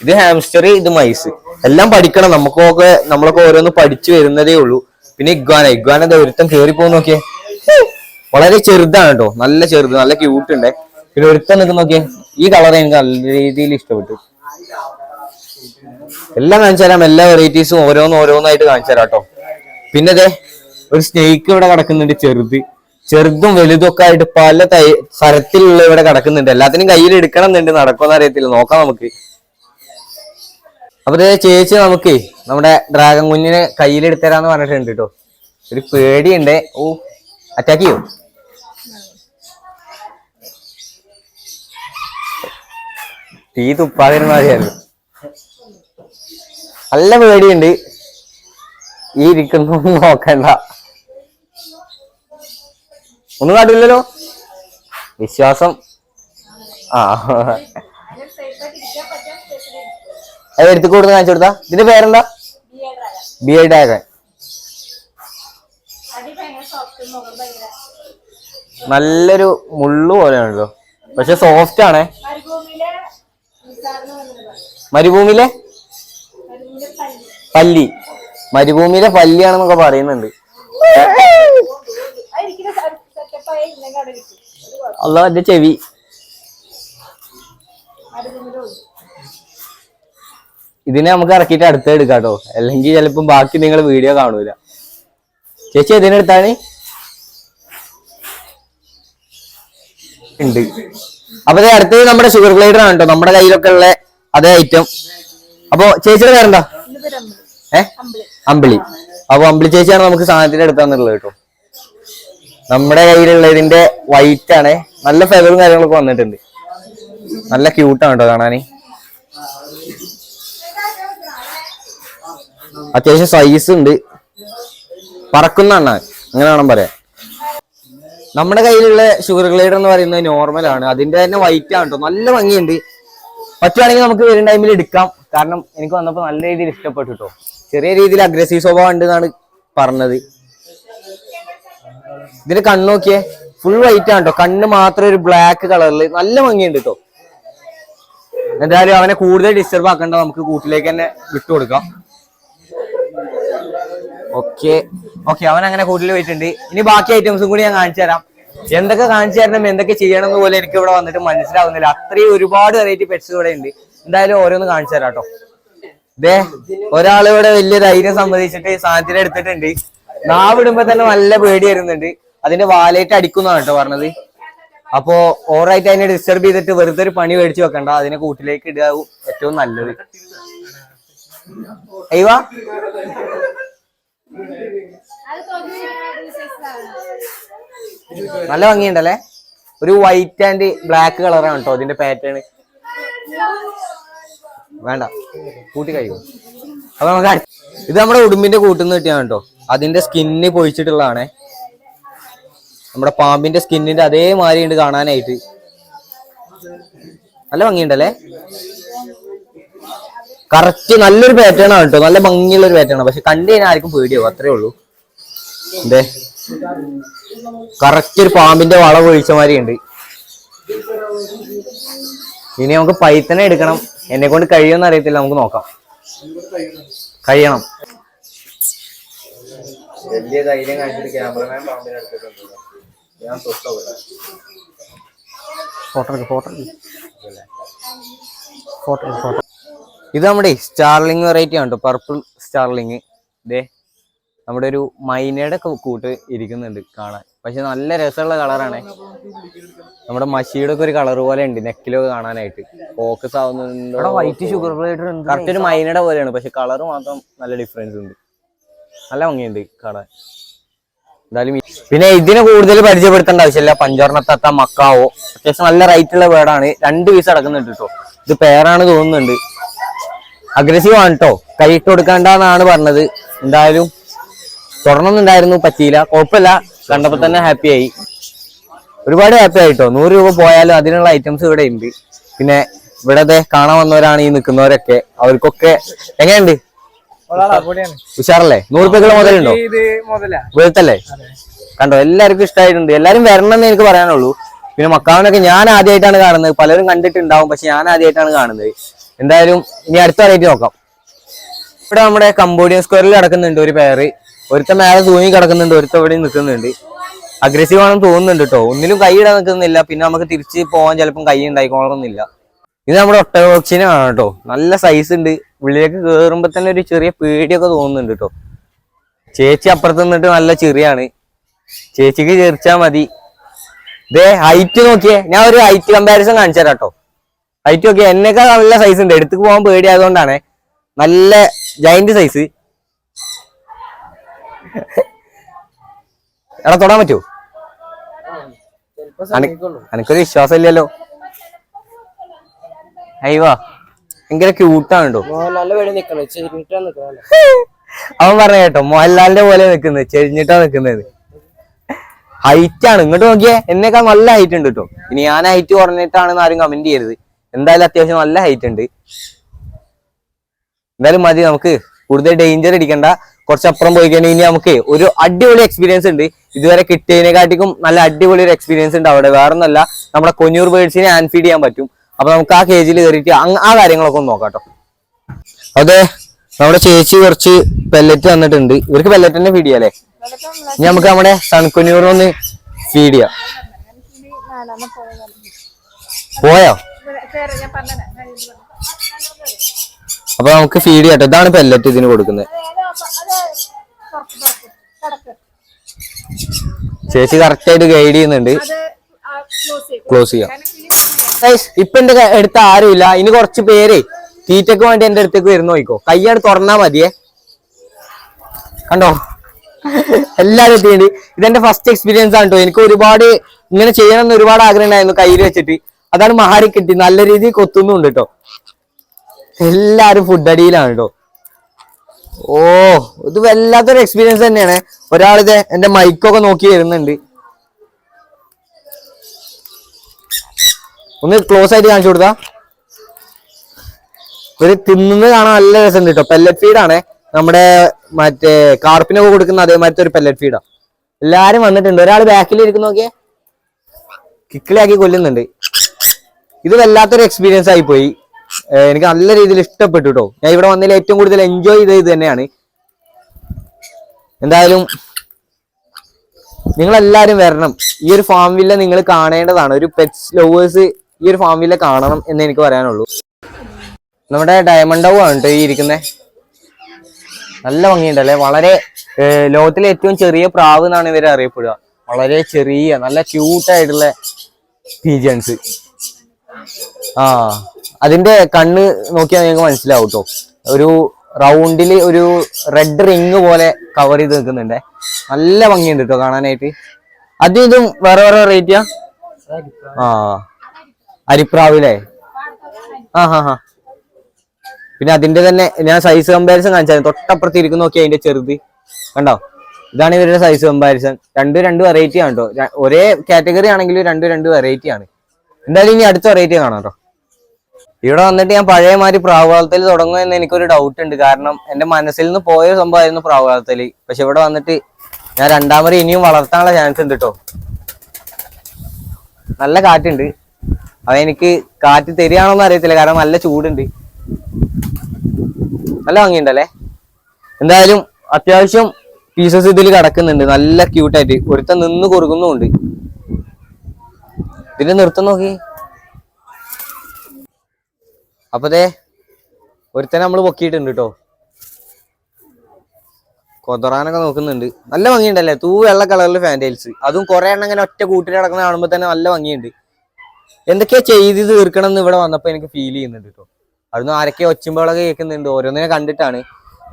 ഇത് ഹാംസ്റ്റർ ഇത് മൈസ് എല്ലാം പഠിക്കണം. നമുക്കൊക്കെ നമ്മളൊക്കെ ഓരോന്ന് പഠിച്ചു വരുന്നതേ ഉള്ളൂ. പിന്നെ ഇഗ്വാന ഇഗ്വാന ദേ ഒരുത്തം കേറി പോകുന്ന നോക്കിയേ വളരെ ചെറുതാണ് കേട്ടോ. നല്ല ചെറുത് നല്ല ക്യൂട്ട് ഉണ്ട്. പിന്നെ ഒരുത്തം നിൽക്കുന്ന നോക്കിയേ ഈ കളർ എനിക്ക് നല്ല രീതിയിൽ ഇഷ്ടപ്പെട്ടു. എല്ലാം കാണിച്ചു തരാം. എല്ലാ വെറൈറ്റീസും ഓരോന്ന് ഓരോന്നായിട്ട് കാണിച്ചു തരാം കേട്ടോ. പിന്നെ അതെ ഒരു സ്നേക്ക് ഇവിടെ കിടക്കുന്നുണ്ട് ചെറുത്. ചെറുതും വലുതും ഒക്കെ ആയിട്ട് പല തൈ തരത്തിലുള്ള ഇവിടെ കിടക്കുന്നുണ്ട്. എല്ലാത്തിനും കയ്യിൽ എടുക്കണം എന്നുണ്ട്. നടക്കുമെന്ന് അറിയത്തില്ല. നോക്കാം നമുക്ക്. അപ്പൊ ചേച്ചി നമുക്ക് നമ്മുടെ ഡ്രാഗൺ കുഞ്ഞിനെ കയ്യിലെടുത്തരാന്ന് പറഞ്ഞിട്ടുണ്ട് കേട്ടോ. ഒരു പേടിയുണ്ട്. ഓ അറ്റാക്ക് ചെയ്യോ? തീ തുപ്പാതിരുന്ന നല്ല പേടിയുണ്ട്. ഈ ഇരിക്കുന്ന നോക്കണ്ട. ഒന്നും കാട്ടില്ലല്ലോ? വിശ്വാസം. ആ. അത് എടുത്തു കൊടുത്ത് കാണിച്ചു കൊടുത്താ. ഇതിന്റെ പേരെന്താ? ബി എ ഡാഗൺ നല്ലൊരു മുള്ളു പോലെയാണല്ലോ. പക്ഷെ സോഫ്റ്റ് ആണേ. മരുഭൂമിയിലെ? പല്ലി. മരുഭൂമിയിലെ പല്ലിയാണെന്നൊക്കെ പറയുന്നുണ്ട്. അല്ല എന്റെ ചെവി. ഇതിനെ നമുക്ക് ഇറക്കിയിട്ട് അടുത്ത് എടുക്കാം കേട്ടോ അല്ലെങ്കിൽ ചിലപ്പം ബാക്കി നിങ്ങൾ വീഡിയോ കാണൂല. ചേച്ചി ഇതിനെടുത്താണ് ഉണ്ട്. അപ്പൊ അടുത്തത് നമ്മുടെ ഷുഗർ ഗ്ലൈഡർ ആണ് കേട്ടോ. നമ്മുടെ കയ്യിലൊക്കെ ഉള്ള അതേ ഐറ്റം അപ്പൊ ചേച്ചിയുടെ പേരെന്താ? ഏ? അമ്പിളി. അപ്പൊ അമ്പിളി ചേച്ചിയാണ് നമുക്ക് സാധനത്തിന്റെ അടുത്ത് എടുത്താന്നുള്ളത് കേട്ടോ. നമ്മുടെ കയ്യിലുള്ള ഇതിന്റെ വൈറ്റ് ആണ്. നല്ല ഫെതറും കാര്യങ്ങളൊക്കെ വന്നിട്ടുണ്ട്. നല്ല ക്യൂട്ടാണ് കേട്ടോ കാണാന്. അത്യാവശ്യം സൈസ് ഉണ്ട്. പറക്കുന്ന എണ്ണ അങ്ങനെ വേണം പറയാൻ? നമ്മുടെ കയ്യിലുള്ള ഷുഗർ ഗ്ലൈഡർ എന്ന് പറയുന്നത് നോർമൽ ആണ്. അതിന്റെ തന്നെ വൈറ്റ് ആണ് കേട്ടോ നല്ല ഭംഗിയുണ്ട്. പറ്റുവാണെങ്കിൽ നമുക്ക് വരും ടൈമിൽ എടുക്കാം. കാരണം എനിക്ക് വന്നപ്പോൾ നല്ല രീതിയിൽ ഇഷ്ടപ്പെട്ടു കേട്ടോ ചെറിയ രീതിയിൽ അഗ്രസീവ് സ്വഭാവം ഉണ്ട് എന്നാണ് പറഞ്ഞത്. ഇതിന്റെ കണ്ണ് നോക്കിയേ. ഫുൾ വൈറ്റ് ആണ് കേട്ടോ കണ്ണ് മാത്രം ഒരു ബ്ലാക്ക് കളറിൽ നല്ല ഭംഗിയുണ്ട് കേട്ടോ എന്തായാലും അവനെ കൂടുതൽ ഡിസ്റ്റർബ് ആക്കണ്ട. നമുക്ക് കൂട്ടിലേക്ക് തന്നെ വിട്ടുകൊടുക്കാം. ഓക്കെ. ഓക്കെ അവൻ അങ്ങനെ കൂട്ടിൽ പോയിട്ടുണ്ട്. ഇനി ബാക്കി ഐറ്റംസും കൂടി ഞാൻ കാണിച്ചു തരാം. എന്തൊക്കെ കാണിച്ചു തരണം എന്തൊക്കെ ചെയ്യണം എന്ന് പോലെ എനിക്ക് ഇവിടെ വന്നിട്ട് മനസ്സിലാവുന്നില്ല. അത്രയും ഒരുപാട് വെറൈറ്റി പെറ്റ്സ് ഇവിടെ ഉണ്ട്. എന്തായാലും ഓരോന്ന് കാണിച്ചു തരാം കേട്ടോ. ദേ ഒരാൾ ഇവിടെ വലിയ ധൈര്യം സംബന്ധിച്ചിട്ട് സാധനത്തിന് എടുത്തിട്ടുണ്ട്. നാവിടുമ്പോ തന്നെ നല്ല പേടി വരുന്നുണ്ട്. അതിന്റെ വാലേറ്റ് അടിക്കുന്നതാണ് കേട്ടോ പറഞ്ഞത്. അപ്പോ ഓവറായിട്ട് അതിനെ ഡിസ്റ്റർബ് ചെയ്തിട്ട് വെറുതെ ഒരു പണി മേടിച്ചു വെക്കണ്ട. അതിനെ കൂട്ടിലേക്ക് ഇടുക ഏറ്റവും നല്ലത്. അയ്യവാ നല്ല ഭംഗിയുണ്ടല്ലേ? ഒരു വൈറ്റ് ആൻഡ് ബ്ലാക്ക് കളറാണ് കേട്ടോ അതിന്റെ പാറ്റേൺ വേണ്ട. കൂട്ടി കഴിയും. അപ്പൊ നമുക്ക് ഇത് നമ്മുടെ ഉടുമ്പിന്റെ കൂട്ടുന്ന കിട്ടിയാണ് കേട്ടോ അതിന്റെ സ്കിന്ന് പൊഴിച്ചിട്ടുള്ളതാണേ. നമ്മുടെ പാമ്പിന്റെ സ്കിന്നിന്റെ അതേമാതിരി ഉണ്ട് കാണാനായിട്ട്. നല്ല ഭംഗിയുണ്ടല്ലേ? കറക്റ്റ് നല്ലൊരു പാറ്റേൺ ആണ് കേട്ടോ നല്ല ഭംഗിയുള്ള ഒരു പാറ്റേൺ ആണ്. പക്ഷെ കണ്ടു കഴിഞ്ഞാൽ ആർക്കും പേടിയാവും. അത്രേ ഉള്ളൂ. എന്തേ കറക്റ്റ് ഒരു പാമ്പിന്റെ വള ഒഴിച്ച മാതിരി ഉണ്ട് ഇനി നമുക്ക് പൈത്തനെ എടുക്കണം. എന്നെ കൊണ്ട് കഴിയുമെന്ന് അറിയത്തില്ല. നമുക്ക് നോക്കാം. കഴിയണം. വലിയ ധൈര്യം കാണിച്ചിട്ട് ക്യാമറമാൻ പാമ്പിനെ എടുത്തിട്ടുണ്ട്. ഞാൻ ഫോട്ടോ ഫോട്ടോ ഫോട്ടോ ഫോട്ടോ ഇത് നമ്മുടെ സ്റ്റാർലിംഗ് വെറൈറ്റി ആണ് കേട്ടോ. Purple starling. ഇതേ നമ്മുടെ ഒരു മൈനയുടെ കൂട്ട് ഇരിക്കുന്നുണ്ട് കാണാൻ. പക്ഷെ നല്ല രസമുള്ള കളറാണ്. നമ്മുടെ മഷിയുടെ ഒക്കെ ഒരു കളർ പോലെ ഉണ്ട് നെക്കിലൊക്കെ കാണാനായിട്ട്. ഫോക്കസ് ആവുന്നുണ്ട് വൈറ്റ് ഷുഗർ കറക്റ്റ് ഒരു മൈനയുടെ പോലെയാണ്. പക്ഷെ കളർ മാത്രം നല്ല ഡിഫറൻസ് ഉണ്ട്. നല്ല ഭംഗിയുണ്ട് കാണാൻ. എന്തായാലും പിന്നെ ഇതിനെ കൂടുതൽ പരിചയപ്പെടുത്തേണ്ട ആവശ്യമില്ല. പഞ്ചോർണത്തത്ത മക്കാവോ. അത്യാവശ്യം നല്ല റൈറ്റ് ഉള്ള വേർഡാണ് രണ്ട് പീസ് അടക്കുന്നുണ്ട് കേട്ടോ ഇത് പേരാണ് തോന്നുന്നുണ്ട്. അഗ്രസീവ് ആണ് കേട്ടോ കൈയിട്ട് കൊടുക്കണ്ടെന്നാണ് പറഞ്ഞത്. എന്തായാലും തുടർന്നുണ്ടായിരുന്നു പറ്റിയില്ല. കുഴപ്പമില്ല. കണ്ടപ്പോ തന്നെ ഹാപ്പി ആയി. ഒരുപാട് ഹാപ്പി ആയിട്ടോ. നൂറ് രൂപ പോയാലും അതിനുള്ള ഐറ്റംസ് ഇവിടെ ഉണ്ട്. പിന്നെ ഇവിടെ കാണാൻ വന്നവരാണ് ഈ നിൽക്കുന്നവരൊക്കെ. അവർക്കൊക്കെ എങ്ങനെയുണ്ട്? ഉഷാറല്ലേ? നൂറ് രൂപക്കുള്ള മുതലുണ്ടോ വെളുത്തല്ലേ കണ്ടോ എല്ലാവർക്കും ഇഷ്ടമായിട്ടുണ്ട് എല്ലാരും വരണം എന്ന് എനിക്ക് പറയാനുള്ളൂ. പിന്നെ മക്കാവിനൊക്കെ ഞാൻ ആദ്യമായിട്ടാണ് കാണുന്നത്. പലരും കണ്ടിട്ടുണ്ടാവും പക്ഷെ ഞാൻ ആദ്യമായിട്ടാണ് കാണുന്നത്. എന്തായാലും ഇനി അടുത്ത വെറൈറ്റി നോക്കാം. ഇവിടെ നമ്മുടെ കമ്പോഡിയൻ സ്ക്വയറിൽ നടക്കുന്നുണ്ട് ഒരു പേര് ഒരുത്ത മേലെ തൂങ്ങി കിടക്കുന്നുണ്ട് ഒരുത്ത ഇവിടെ നിൽക്കുന്നുണ്ട്. അഗ്രസീവ് ആണെന്ന് തോന്നുന്നുണ്ട് കേട്ടോ ഒന്നിലും കൈ ഇടാൻ നിൽക്കുന്നില്ല. പിന്നെ നമുക്ക് തിരിച്ച് പോകാൻ ചിലപ്പം കൈ ഉണ്ടായിക്കോളണമെന്നില്ല. ഇത് നമ്മുടെ ഒട്ടകോക്സിനാണ് കേട്ടോ നല്ല സൈസ് ഉണ്ട്. ഉള്ളിലേക്ക് കയറുമ്പോ തന്നെ ഒരു ചെറിയ പേടിയൊക്കെ തോന്നുന്നുണ്ട് കേട്ടോ ചേച്ചി അപ്പുറത്ത് നിന്നിട്ട് നല്ല ചെറിയാണ്. ചേച്ചിക്ക് ചേർച്ചാ മതി. ഇതേ ഹൈറ്റ് നോക്കിയേ. ഞാൻ ഒരു ഹൈറ്റ് കമ്പാരിസൺ കാണിച്ചു തരാം കേട്ടോ ഹൈറ്റ് നോക്കിയേ. എന്നൊക്കെ നല്ല സൈസ് ഉണ്ട്. എടുത്തു പോകാൻ പേടിയായതുകൊണ്ടാണ്. നല്ല ജൈന്റ് സൈസ് എടാ തൊടാൻ പറ്റുമോ എനിക്കൊരു വിശ്വാസം ഇല്ലല്ലോ അയ്യോ ഭയങ്കര ക്യൂട്ടാണ് കേട്ടോ അവൻ പറഞ്ഞ കേട്ടോ മോഹൻലാലിന്റെ പോലെ നിക്കുന്നത് ചെരിഞ്ഞിട്ടാ നിക്കുന്നത് ഹൈറ്റ് ആണ് ഇങ്ങോട്ട് നോക്കിയേ എന്നേക്കാൾ നല്ല ഹൈറ്റ് ഉണ്ട് കേട്ടോ ഇനി ഞാൻ ഹൈറ്റ് കുറഞ്ഞിട്ടാണെന്ന് ആരും കമന്റ് ചെയ്യരുത്. എന്തായാലും അത്യാവശ്യം നല്ല ഹൈറ്റ് ഉണ്ട്. എന്തായാലും മതി നമുക്ക് കൂടുതൽ ഡേഞ്ചർ അടിക്കണ്ട. കുറച്ചപ്പുറം പോയി കഴിഞ്ഞാൽ ഇനി നമുക്ക് ഒരു അടിപൊളി എക്സ്പീരിയൻസ് ഉണ്ട്. ഇതുവരെ കിട്ടിയതിനെക്കാട്ടിക്കും നല്ല അടിപൊളി ഒരു എക്സ്പീരിയൻസ് ഉണ്ട് അവിടെ. വേറെ ഒന്നല്ല നമ്മുടെ കൊഞ്ഞൂർ ബേഡ്സിനെ ആൻഫീഡ് ചെയ്യാൻ പറ്റും. അപ്പൊ നമുക്ക് ആ കേജിൽ കയറിയിട്ട് ആ കാര്യങ്ങളൊക്കെ ഒന്ന് നോക്കാം കേട്ടോ. അതെ നമ്മുടെ ചേച്ചി കുറച്ച് പെല്ലറ്റ് തന്നിട്ടുണ്ട്. ഇവർക്ക് പെല്ലറ്റ് തന്നെ ഫീഡ് ചെയ്യാം അല്ലേ ഇനി നമുക്ക് നമ്മുടെ സൺകുഞ്ഞൂർ ഒന്ന് ഫീഡ് ചെയ്യാം. പോയോ? അപ്പൊ നമുക്ക് ഫീഡ് ചെയ്യട്ടോ ഇതാണ് പെല്ലറ്റ് ഇതിന് കൊടുക്കുന്നത്. ചേച്ചി കറക്റ്റ് ആയിട്ട് ഗൈഡ് ചെയ്യുന്നുണ്ട്. ക്ലോസ് ചെയ്യാം. ഇപ്പൊ എന്റെ അടുത്ത് അടുത്ത് ആരുമില്ല ഇനി കുറച്ച് പേര് തീറ്റക്ക് വേണ്ടി എന്റെ അടുത്തേക്ക് വരുന്ന നോക്കോ കയ്യാണ് തുറന്നാ മതിയേ. കണ്ടോ? എല്ലാരും എത്തിയിട്ടുണ്ട് ഇതെന്റെ ഫസ്റ്റ് എക്സ്പീരിയൻസ് ആണ് കേട്ടോ എനിക്ക് ഒരുപാട് ഇങ്ങനെ ചെയ്യണം എന്ന് ഒരുപാട് ആഗ്രഹം ഉണ്ടായിരുന്നു കയ്യിൽ വെച്ചിട്ട്. അതാണ് മഹാരി കിട്ടി. നല്ല രീതിയിൽ കൊത്തുന്നുണ്ട് കേട്ടോ എല്ലാരും ഫുഡ് അടിയിലാണ് കേട്ടോ ഓ ഇത് വല്ലാത്തൊരു എക്സ്പീരിയൻസ് തന്നെയാണ്. ഒരാളിത് എന്റെ മൈക്കൊക്കെ നോക്കി വരുന്നുണ്ട്. ഒന്ന് ക്ലോസ് ആയിട്ട് കാണിച്ചു കൊടുത്താ. ഒരു തിന്നുന്നത് കാണാൻ നല്ല രസമുണ്ട് കേട്ടോ. പെല്ലറ്റ് ഫീഡാണ് നമ്മുടെ മറ്റേ കാർപ്പിനൊക്കെ കൊടുക്കുന്ന അതേമാതിരത്തെ ഒരു പെല്ലറ്റ് ഫീഡാ എല്ലാരും വന്നിട്ടുണ്ട്. ഒരാൾ ബാക്കിൽ ഇരിക്കുന്ന നോക്കിയേ. കിക്കിളിയാക്കി കൊല്ലുന്നുണ്ട്. ഇത് വല്ലാത്തൊരു എക്സ്പീരിയൻസ് ആയി പോയി. എനിക്ക് നല്ല രീതിയിൽ ഇഷ്ടപ്പെട്ടു കേട്ടോ ഞാൻ ഇവിടെ വന്നതിൽ ഏറ്റവും കൂടുതൽ എൻജോയ് ചെയ്തത് ഇത് തന്നെയാണ്. എന്തായാലും നിങ്ങൾ എല്ലാരും വരണം. ഈ ഒരു ഫാം വില്ല നിങ്ങൾ കാണേണ്ടതാണ്. ഒരു പെറ്റ്സ് ലവേഴ്സ് ഈ ഒരു ഫാം വില്ല കാണണം എന്ന് എനിക്ക് പറയാനുള്ളൂ. നമ്മുടെ ഡയമണ്ട് ഹൗ ആണ് കേട്ടോ ഈ ഇരിക്കുന്നത് നല്ല ഭംഗിയുണ്ടല്ലേ? വളരെ ലോകത്തിലെ ഏറ്റവും ചെറിയ പ്രാവ് എന്നാണ് ഇവരെ അറിയപ്പെടുക. വളരെ ചെറിയ നല്ല ക്യൂട്ടായിട്ടുള്ള പീജൻസ് ആ. അതിന്റെ കണ്ണ് നോക്കിയാൽ നിങ്ങൾക്ക് മനസ്സിലാവും കേട്ടോ ഒരു റൗണ്ടിൽ ഒരു റെഡ് റിങ് പോലെ കവർ ചെയ്ത് നിൽക്കുന്നുണ്ട്. നല്ല ഭംഗിയുണ്ട് കേട്ടോ കാണാനായിട്ട്. അതും ഇതും വേറെ വേറെ റേറ്റാ ആ. അരിപ്രാവില്ലേ ആ ഹാ ഹാ. പിന്നെ അതിന്റെ തന്നെ ഞാൻ സൈസ് കമ്പാരിസൺ കാണിച്ചാൽ തൊട്ടപ്പുറത്ത് ഇരിക്കുന്ന നോക്കി അതിന്റെ ചെറുത്. കണ്ടോ? ഇതാണ് ഇവരുടെ സൈസ് കമ്പാരിസൺ രണ്ട് രണ്ട് വെറൈറ്റി ആണ് കേട്ടോ ഒരേ കാറ്റഗറി ആണെങ്കിലും രണ്ട് രണ്ട് വെറൈറ്റി ആണ്. എന്തായാലും ഇനി അടുത്ത വെറൈറ്റി കാണാം കേട്ടോ ഇവിടെ വന്നിട്ട് ഞാൻ പഴയ മാതിരി പ്രാവുകാലത്തിൽ തുടങ്ങും എന്ന് എനിക്കൊരു ഡൗട്ട് ഉണ്ട്. കാരണം എന്റെ മനസ്സിൽ നിന്ന് പോയ സംഭവമായിരുന്നു പ്രാവുകാലത്തിൽ. പക്ഷെ ഇവിടെ വന്നിട്ട് ഞാൻ രണ്ടാമത് ഇനിയും വളർത്താനുള്ള ചാൻസ് ഉണ്ട് കേട്ടോ നല്ല കാറ്റുണ്ട്. അതെനിക്ക് കാറ്റ് തരികയാണോന്ന് അറിയത്തില്ല. കാരണം നല്ല ചൂടുണ്ട്. നല്ല ഭംഗിയുണ്ടല്ലേ? എന്തായാലും അത്യാവശ്യം പീസസ് ഇതിൽ കിടക്കുന്നുണ്ട്. നല്ല ക്യൂട്ടായിട്ട് ഒരുത്ത നിന്ന് കൊടുക്കുന്നുമുണ്ട് ഇതിന്റെ നിർത്തം നോക്കി. അപ്പതേ ഒരുത്തനെ നമ്മൾ പൊക്കിയിട്ടുണ്ട് കേട്ടോ കൊതറാനൊക്കെ നോക്കുന്നുണ്ട്. നല്ല ഭംഗിയുണ്ടല്ലേ? തൂ വെള്ള കളറിൽ ഫാന്റൈൽസ് അതും കുറെ എണ്ണം ഇങ്ങനെ ഒറ്റ കൂട്ടിൽ കിടക്കുന്ന കാണുമ്പോൾ തന്നെ നല്ല ഭംഗിയുണ്ട്. എന്തൊക്കെയാ ചെയ്ത് തീർക്കണം എന്ന് ഇവിടെ വന്നപ്പോൾ എനിക്ക് ഫീൽ ചെയ്യുന്നുണ്ട് കേട്ടോ അവിടുന്ന് ആരൊക്കെ ഒച്ചുമ്പോളൊക്കെ കേൾക്കുന്നുണ്ട്. ഓരോന്നിനെ കണ്ടിട്ടാണ്.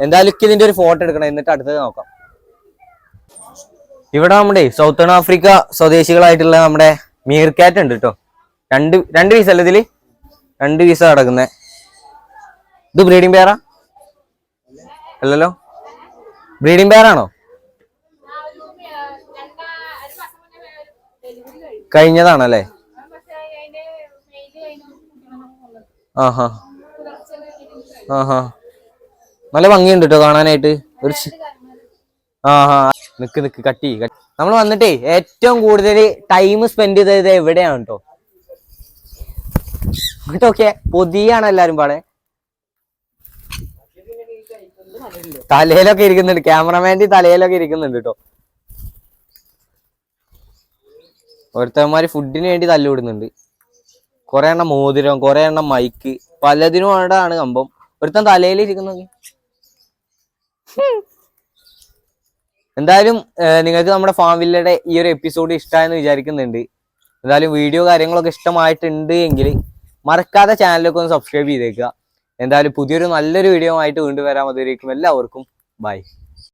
എന്തായാലും എനിക്ക് ഇതിന്റെ ഒരു ഫോട്ടോ എടുക്കണം. എന്നിട്ട് അടുത്തത് നോക്കാം. ഇവിടെ നമ്മുടെ സൗത്തേൺ ആഫ്രിക്ക സ്വദേശികളായിട്ടുള്ള നമ്മുടെ മീർക്കാറ്റ് ഉണ്ട് കേട്ടോ രണ്ട് രണ്ട് പീസല്ല ഇതിൽ? രണ്ട് പീസ കിടക്കുന്നത് ഇത് ബ്രീഡിംഗ് പെയറാ അല്ലല്ലോ? ബ്രീഡിംഗ് പെയറാണോ കഴിഞ്ഞതാണല്ലേ? ആഹാ. ആഹാ. നല്ല ഭംഗിയുണ്ട് കേട്ടോ കാണാനായിട്ട്. ഒരു ആഹാ. നിക്ക് നിക്ക് കട്ടി നമ്മൾ വന്നിട്ടേ ഏറ്റവും കൂടുതൽ ടൈം സ്പെൻഡ് ചെയ്തത് എവിടെയാണ് കേട്ടോ ഇങ്ങോട്ടൊക്കെ പൊതിയാണ് എല്ലാരും പാടെ. തലയിലൊക്കെ ഇരിക്കുന്നുണ്ട്. ക്യാമറമാന്റെ തലയിലൊക്കെ ഇരിക്കുന്നുണ്ട് കേട്ടോ ഒരുത്തന്മാര് ഫുഡിന് വേണ്ടി തല്ലുവിടുന്നുണ്ട് കുറെ എണ്ണം മോതിരം കുറെ എണ്ണം മൈക്ക് പലതിനും ആണ് കമ്പം. ഒരുത്തൻ തലയിൽ ഇരിക്കുന്നു. എന്തായാലും നിങ്ങൾക്ക് നമ്മുടെ ഫാം വില്ലയുടെ ഈ ഒരു എപ്പിസോഡ് ഇഷ്ടമായെന്ന് വിചാരിക്കുന്നുണ്ട്. എന്തായാലും വീഡിയോ കാര്യങ്ങളൊക്കെ ഇഷ്ടമായിട്ടുണ്ട് എങ്കിൽ മറക്കാതെ ചാനലൊക്കെ ഒന്ന് സബ്സ്ക്രൈബ് ചെയ്തേക്കുക. എന്തായാലും പുതിയൊരു നല്ലൊരു വീഡിയോ ആയിട്ട് വീണ്ടും വരാൻ മതിയായിരിക്കും എല്ലാവർക്കും ബൈ